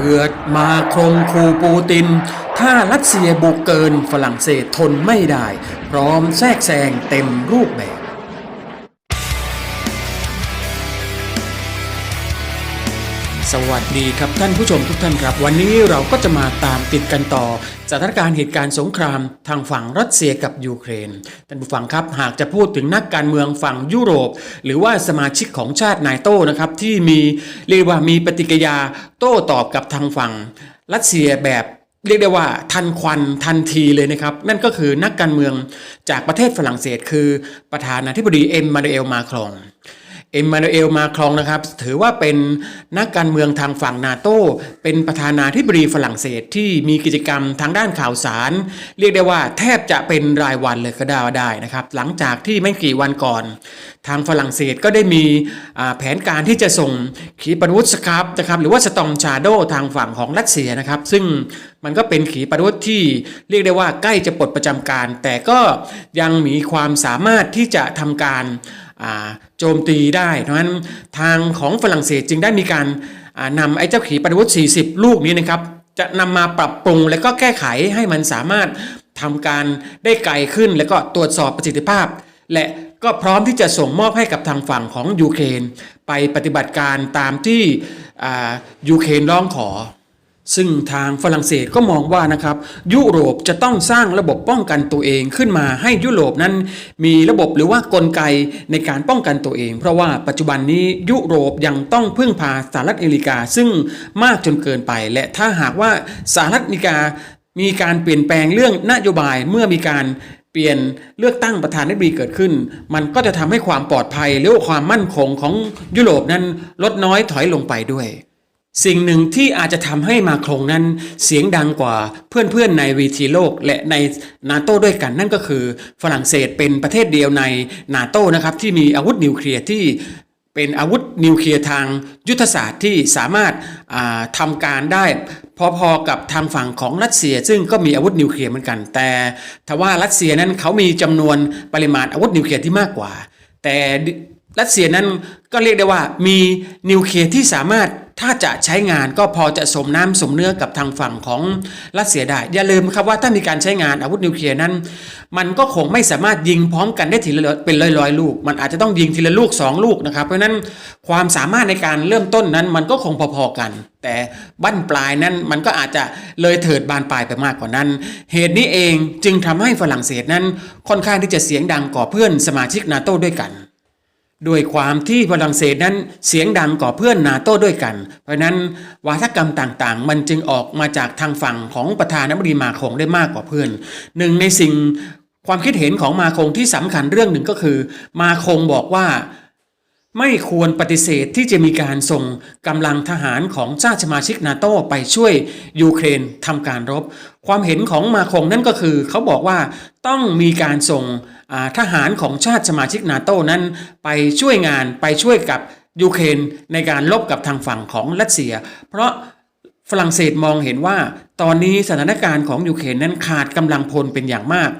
เดือดมาครงคูปูติน ถ้ารัสเซียบุกเกินฝรั่งเศสทนไม่ได้ พร้อมแทรกแซงเต็มรูปแบบ วัสดีครับท่านผู้ชมทุกท่านครับ วันนี้เราก็จะมาตามติดกันต่อสถานการณ์เหตุการณ์สงครามทางฝั่งรัสเซียกับยูเครนท่านผู้ฟังครับหากจะพูดถึงนักการเมืองฝั่งยุโรป หรือว่าสมาชิกของชาตินายโต้นะครับที่มีเรียกว่ามีปฏิกิริยาโต้ตอบกับทางฝั่งรัสเซียแบบเรียกได้ว่าทันควันทันทีเลยนะครับ นั่นก็คือนักการเมืองจากประเทศฝรั่งเศส คือประธานาธิบดีเอ็มมานูเอลมาครอง เอ็มมานูเอลมาครองนะครับ ถือว่าเป็นนักการเมืองทางฝั่งนาโตเป็นประธานาธิบดีฝรั่งเศสที่มีกิจกรรมทางด้านข่าวสาร เรียกได้ว่าแทบจะเป็นรายวันเลยก็ได้ได้นะครับ หลังจากที่ไม่กี่วันก่อน ทางฝรั่งเศสก็ได้มีแผนการที่จะส่งขีปนาวุธสครับนะครับหรือว่าสตอมชาโดทางฝั่งของรัสเซียนะครับ ซึ่งมันก็เป็นขีปนาวุธที่เรียกได้ว่าใกล้จะปลดประจำการ แต่ก็ยังมีความสามารถที่จะทำการ โจมตีได้ เพราะฉะนั้นทางของฝรั่งเศสจึงได้มีการนำไอ้เจ้าขีปนาวุธ 40 ลูกนี้นะครับ จะนำมาปรับปรุงและก็แก้ไขให้มันสามารถทำการได้ไกลขึ้น แล้วก็ตรวจสอบประสิทธิภาพ และก็พร้อมที่จะส่งมอบให้กับทางฝั่งของยูเครน ไปปฏิบัติการตามที่ยูเครนร้องขอ ซึ่งทางฝรั่งเศสก็มองว่านะครับยุโรปจะต้องสร้างระบบป้องกันตัวเองขึ้นมาให้ยุโรปนั้น มีระบบหรือว่ากลไกในการป้องกันตัวเอง เพราะว่าปัจจุบันนี้ยุโรปยังต้องพึ่งพาสหรัฐอเมริกา ซึ่งมากจนเกินไป และถ้าหากว่าสหรัฐอเมริกา มีการเปลี่ยนแปลงเรื่องนโยบายเมื่อมีการเปลี่ยนเลือกตั้งประธานาธิบดีเกิดขึ้น มันก็จะทำให้ความปลอดภัยหรือความมั่นคงของยุโรปนั้นลดน้อยถอยลงไปด้วย สิ่งหนึ่งที่อาจจะทำให้มาโครงนั้นเสียงดังกว่าเพื่อนๆในวีทีโลกและในนาโต้ด้วยกันนั่นก็คือ ฝรั่งเศสเป็นประเทศเดียวในนาโต้นะครับที่มีอาวุธนิวเคลียร์ที่เป็นอาวุธนิวเคลียร์ทางยุทธศาสตร์ที่สามารถาทำการได้พอๆกับทางฝั่งของรัสเซีย ซึ่งก็มีอาวุธนิวเคลียร์เหมือนกัน แต่ทว่ารัสเซียนั้นเขามีจำนวนปริมาณอาวุธนิวเคลียร์ที่มากกว่า แต่ รัสเซียนั้นก็เรียกได้ว่ามีนิวเคลียร์ที่สามารถถ้าจะใช้งานก็พอจะสมน้ำสมเนื้อกับทางฝั่งของรัสเซียได้ อย่าลืมครับว่าถ้ามีการใช้งานอาวุธนิวเคลียร์นั้น มันก็คงไม่สามารถยิงพร้อมกันได้ทีละเป็นร้อยๆลูก มันอาจจะต้องยิงทีละลูก 2 ลูกนะครับ เพราะนั้นความสามารถในการเริ่มต้นนั้นมันก็คงพอๆกัน แต่บั้นปลายนั้นมันก็อาจจะเลยเถิดบานปลายไปมากกว่านั้น เหตุนี้เองจึงทำให้ฝรั่งเศสนั้นค่อนข้างที่จะเสียงดังกว่าเพื่อนสมาชิกนาโต้ด้วยกัน ด้วยความที่ฝรั่งเศสนั้นเสียงดังกว่าเพื่อนนาโต้ด้วยกัน เพราะนั้นวาทกรรมต่างๆ มันจึงออกมาจากทางฝั่งของประธานาธิบดีมาคงได้มากกว่าเพื่อน หนึ่งในสิ่งความคิดเห็นของมาคงที่สำคัญเรื่องหนึ่งก็คือ มาคงบอกว่า ไม่ควรปฏิเสธที่จะมีการส่งกำลังทหารของชาติสมาชิกนาโต้ไปช่วยยูเครนทำการรบ ความเห็นของมาคงนั่นก็คือ เขาบอกว่าต้องมีการส่งทหารของชาติสมาชิกนาโต้นั้น ไปช่วยงานไปช่วยกับยูเครนในการลบกับทางฝั่งของรัสเซีย เพราะ ฝรั่งเศสมองเห็นว่า ตอนนี้สถานการณ์ของยูเครนนั้นขาดกำลังพลเป็นอย่างมาก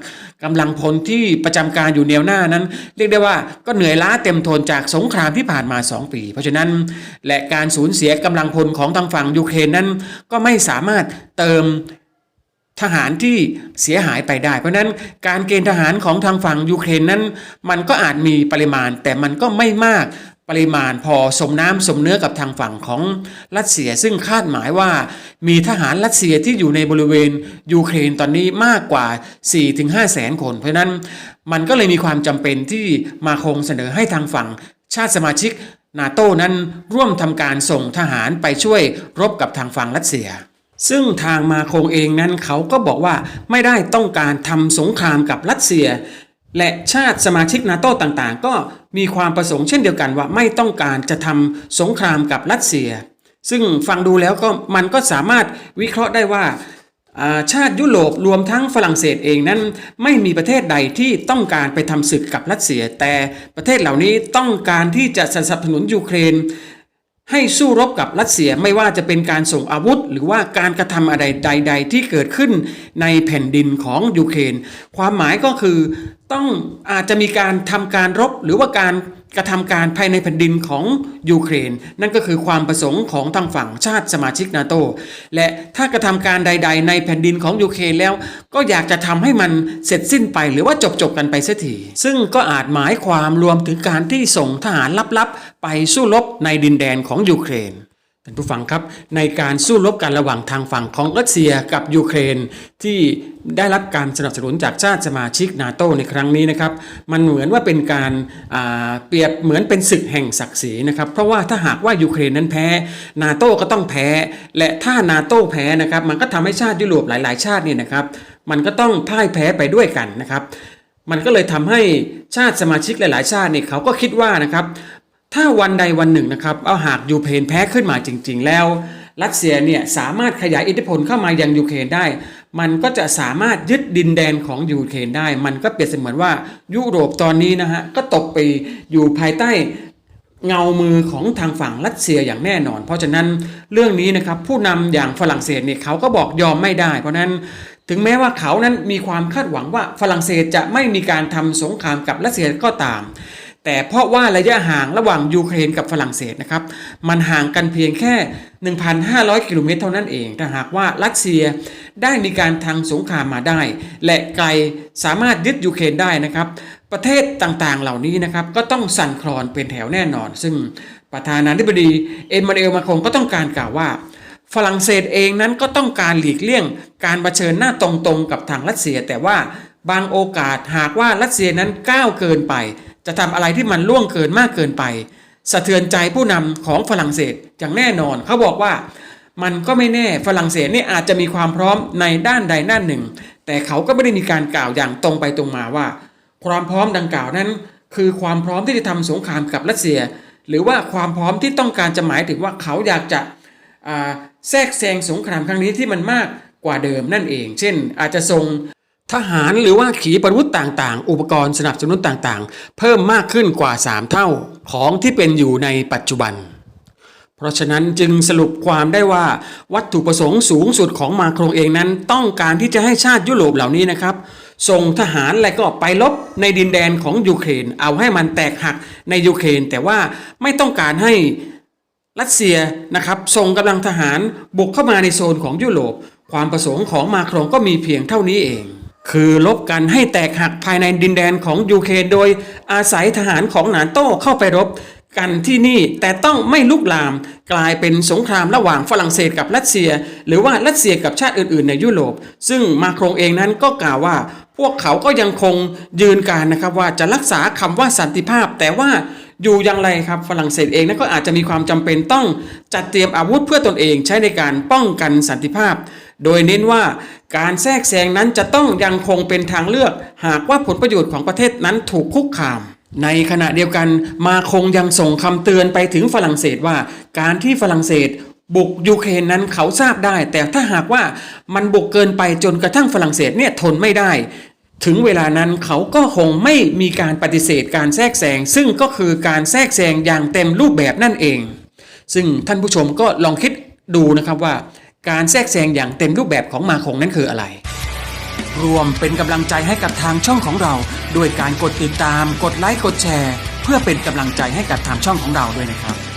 กำลังพลที่ประจำการอยู่แนวหน้านั้น เรียกได้ว่าก็เหนื่อยล้าเต็มทนจากสงครามที่ผ่านมา 2 ปี เพราะฉะนั้น และการสูญเสียกำลังพลของทางฝั่งยูเครนนั้น ก็ไม่สามารถเติมทหารที่เสียหายไปได้ เพราะนั้นการเกณฑ์ทหารของทางฝั่งยูเครนนั้น มันก็อาจมีปริมาณ แต่มันก็ไม่มาก ปริมาณพอสมน้ำสมเนื้อกับทางฝั่งของรัสเซีย ซึ่งคาดหมายว่ามีทหารรัสเซียที่อยู่ในบริเวณยูเครนตอนนี้มากกว่า 4-5 แสนคน เพราะนั้นมันก็เลยมีความจำเป็นที่มาคงเสนอให้ทางฝั่งชาติสมาชิกนาโต้นั้นร่วมทำการส่งทหารไปช่วยรบกับทางฝั่งรัสเซีย ซึ่งทางมาคงเองนั้นเขาก็บอกว่าไม่ได้ต้องการทำสงครามกับรัสเซีย และชาติสมาชิกนาโต้ต่างๆ ก็มีความประสงค์เช่นเดียวกันว่าไม่ต้องการจะทำสงครามกับรัสเซีย ซึ่งฟังดูแล้วก็มันก็สามารถวิเคราะห์ได้ว่าชาติยุโรปรวมทั้งฝรั่งเศสเองนั้น ไม่มีประเทศใดที่ต้องการไปทำศึกกับรัสเซีย แต่ประเทศเหล่านี้ต้องการที่จะสนับสนุนยูเครน ให้สู้รบกับรัสเซียไม่ว่าจะเป็นการส่งอาวุธ หรือว่าการกระทำอะไรใด ๆ ที่เกิดขึ้นในแผ่นดินของยูเครน ความหมายก็คือ ต้องอาจจะมีการทำการรบหรือว่าการกระทำการภายในแผ่นดินของยูเครน นั่นก็คือความประสงค์ของทางฝั่งชาติสมาชิกนาโตและถ้ากระทำการใด ๆ ในแผ่นดินของยูเครนแล้ว ก็อยากจะทำให้มันเสร็จสิ้นไปหรือว่าจบจบกันไปเสียทีซึ่งก็อาจหมายความรวมถึงการที่ส่งทหารลับๆ ไปสู้รบในดินแดนของยูเครน ท่านผู้ฟังครับในการสู้รบกันระหว่างทางฝั่งของรัสเซียกับยูเครน ที่ได้รับการสนับสนุนจากชาติสมาชิกนาโตในครั้งนี้นะครับมันเหมือนว่าเป็นการาเปรียบเหมือนเป็นศึกแห่งศักดิ์ศรีนะครับเพราะว่าถ้าหากว่ายูเครนนั้นแพ้นาโตก็ต้องแพ้ และถ้านาโตแพ้นะครับมันก็ทำให้ชาติยุโรปหลาย ๆ ชาติเนี่ยนะครับมันก็ต้องพ่ายแพ้ไปด้วยกันนะครับมันก็เลยทำให้ชาติสมาชิกหลาย ๆ ชาติเนี่ยเขาก็คิดว่านะครับ ถ้าวันใดวันหนึ่งนะครับเอาหากยูเครนแพ้ขึ้นมาจริง ๆ แล้ว รัสเซียเนี่ยสามารถขยายอิทธิพลเข้ามายังยูเครนได้ มันก็จะสามารถยึดดินแดนของยูเครนได้ มันก็เปรียบเสมือนว่ายุโรปตอนนี้นะฮะก็ตกไปอยู่ภายใต้เงามือของทางฝั่งรัสเซียอย่างแน่นอน เพราะฉะนั้นเรื่องนี้นะครับผู้นำอย่างฝรั่งเศสเนี่ยเขาก็บอกยอมไม่ได้ เพราะฉะนั้นถึงแม้ว่าเขานั้นมีความคาดหวังว่าฝรั่งเศสจะไม่มีการทำสงครามกับรัสเซียก็ตาม แต่เพราะว่าระยะห่างระหว่างยูเครนกับฝรั่งเศสนะครับ มันห่างกันเพียงแค่ 1,500 กิโลเมตรเท่านั้นเอง ถ้าหากว่ารัสเซียได้มีการทางสงครามมาได้ และไกลสามารถยึดยูเครนได้นะครับ ประเทศต่างๆเหล่านี้นะครับก็ต้องสั่นคลอนเป็นแถวแน่นอน ซึ่งประธานาธิบดีเอ็มมานเอลมาคงก็ต้องการกล่าวว่าฝรั่งเศสเองนั้นก็ต้องการหลีกเลี่ยง การรเผชิญหน้าตรงๆ กับทางรัสเซีย แต่ว่าบางโอกาสหากว่ารัสเซียนั้นก้าวเกินไป จะทำอะไรที่มันล่วงเกินมากเกินไป สะเทือนใจผู้นำของฝรั่งเศสอย่างแน่นอน เขาบอกว่ามันก็ไม่แน่ฝรั่งเศสนี่อาจจะมีความพร้อมในด้านใดด้านหนึ่ง แต่เขาก็ไม่ได้มีการกล่าวอย่างตรงไปตรงมาว่า ความพร้อมดังกล่าวนั้น คือความพร้อมที่จะทำสงครามกับรัสเซีย หรือว่าความพร้อมที่ต้องการจะหมายถึงว่าเขาอยากจะแทรกแซงสงครามครั้งนี้ที่มันมากกว่าเดิมนั่นเอง เช่น อาจจะส่ง ทหารหรือว่าขีปนาวุธต่างๆ อุปกรณ์สนับสนุนต่างๆ เพิ่มมากขึ้นกว่า 3 เท่าของที่เป็นอยู่ในปัจจุบัน เพราะฉะนั้นจึงสรุปความได้ว่าวัตถุประสงค์สูงสุดของมาโครงเองนั้นต้องการที่จะให้ชาติยุโรปเหล่านี้นะครับ ส่งทหารและก็ไปลบในดินแดนของยูเครน เอาให้มันแตกหักในยูเครน แต่ว่าไม่ต้องการให้รัสเซียนะครับส่งกำลังทหารบุกเข้ามาในโซนของยุโรป ความประสงค์ของมาโครงก็มีเพียงเท่านี้เอง คือลบกันให้แตกหักภายในดินแดนของยูเครนโดยอาศัยทหารของนาโต้เข้าไปรบกันที่นี่แต่ต้องไม่ลุกลามกลายเป็นสงครามระหว่างฝรั่งเศสกับรัสเซีย หรือว่ารัสเซียกับชาติอื่นๆ ในยุโรป ซึ่งมาโครงเองนั้นก็กล่าวว่า พวกเขาก็ยังคงยืนการนะครับว่าจะรักษาคำว่าสันติภาพ แต่ว่าอยู่อย่างไรครับฝรั่งเศสเองนั้นก็อาจจะมีความจำเป็นต้องจัดเตรียมอาวุธเพื่อตนเองใช้ในการป้องกันสันติภาพ โดยเน้นว่า การแทรกแซงนั้นจะต้องยังคงเป็นทางเลือก หากว่าผลประโยชน์ของประเทศนั้นถูกคุกคาม ในขณะเดียวกันมาคงยังส่งคำเตือนไปถึงฝรั่งเศสว่า การที่ฝรั่งเศส บุกยูเครนนั้นเขาทราบได้ แต่ถ้าหากว่ามันบุกเกินไปจนกระทั่งฝรั่งเศสเนี่ยทนไม่ได้ ถึงเวลานั้นเขาก็คงไม่มีการปฏิเสธการแทรกแซงซึ่งก็คือการแทรกแซงอย่างเต็มรูปแบบนั่นเอง ซึ่งท่านผู้ชมก็ลองคิดดูนะครับว่า การแทรกแซงอย่างเต็มรูปแบบของมาคงนั้นคืออะไร รวมเป็นกำลังใจให้กับทางช่องของเรา ด้วยการกดติดตาม กดไลค์ กดแชร์ เพื่อเป็นกำลังใจให้กับทางช่องของเราด้วยนะครับ